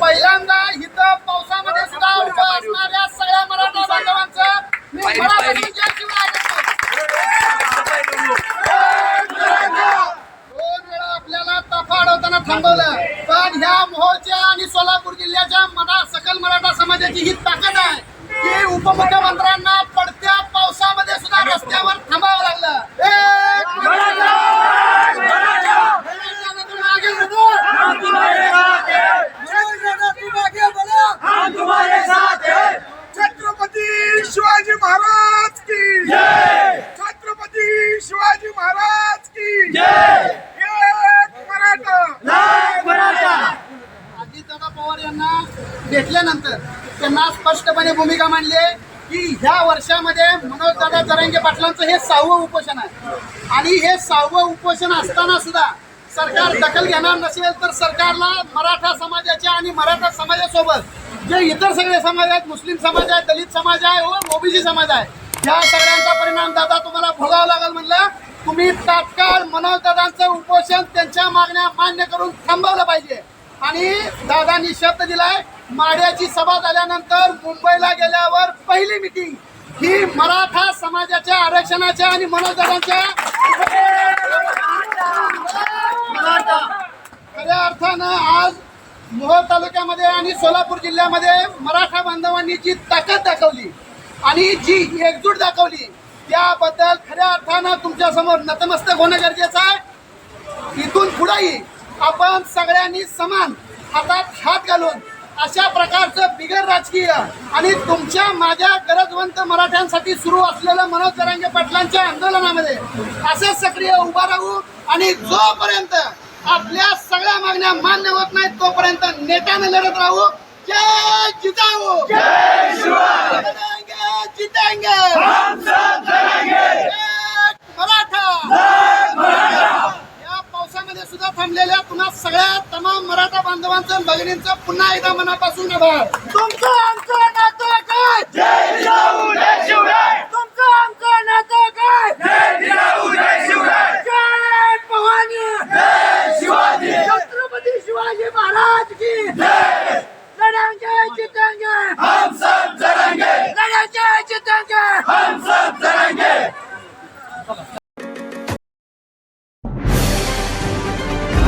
पहिल्यांदा इथं पावसामध्ये सुद्धा उभं असणाऱ्या सगळ्या मराठा बांधवांचं मी मनापासून जय शिवराय दोन वेळा आपल्याला ताफा अडवताना थांबवलं. पण ह्या मोहोळच्या आणि सोलापूर जिल्ह्याच्या मना सकल मराठा समाजाची ही ताकद आहे. की उपमुख्यमंत्र्यांना भेटल्यानंतर त्यांना स्पष्टपणे भूमिका मांडली आहे की ह्या वर्षामध्ये मनोजदादा जरांगे पाटलांचं हे सहावं उपोषण आहे. आणि हे सहावं उपोषण असताना सुद्धा सरकार दखल घेणार नसेल तर सरकारला मराठा समाजाच्या आणि मराठा समाजासोबत जे इतर सगळे समाज आहेत मुस्लिम समाज आहे दलित समाज आहे व ओबीसी समाज आहे या सगळ्यांचा परिणाम दादा तुम्हाला भोगावा लागेल म्हणलं. तुम्ही तात्काळ मनोजदादांचं उपोषण त्यांच्या मागण्या मान्य करून थांबवलं पाहिजे. आणि दादांनी शब्द दिलाय माड्याची सभा झाल्यानंतर मुंबईला गेल्यावर पहिली मिटिंग ही मराठा समाजाच्या आरक्षणाच्या आणि मनोजदादांच्या खऱ्या अर्थानं आज मोहोळ तालुक्यामध्ये आणि सोलापूर जिल्ह्यामध्ये मराठा बांधवांनी जी ताकद दाखवली आणि जी एकजूट दाखवली त्याबद्दल खऱ्या अर्थानं तुमच्यासमोर नतमस्तक होणं गरजेचं आहे. इथून पुढेही आपण सगळ्यांनी समान हातात हात घालून अशा प्रकारचं बिगर राजकीय आणि तुमच्या माझ्या गरजवंत मराठ्यांसाठी सुरू असलेलं मनोज जरांगे पाटलांच्या आंदोलनामध्ये असं सक्रिय उभा राहू आणि जोपर्यंत आपल्या सगळ्या मागण्या मान्य होत नाहीत तोपर्यंत नेत्याने लढत राहू जय जिजाऊ जितेंगे, जितेंगे एक मराठा या पावसामध्ये सुद्धा थांबलेल्या पुन्हा सगळ्या तमाम मराठा बांधवांचं आणि भगिनींचं पुन्हा एकदा मनापासून आभार. तुमचं आमचं नातं काय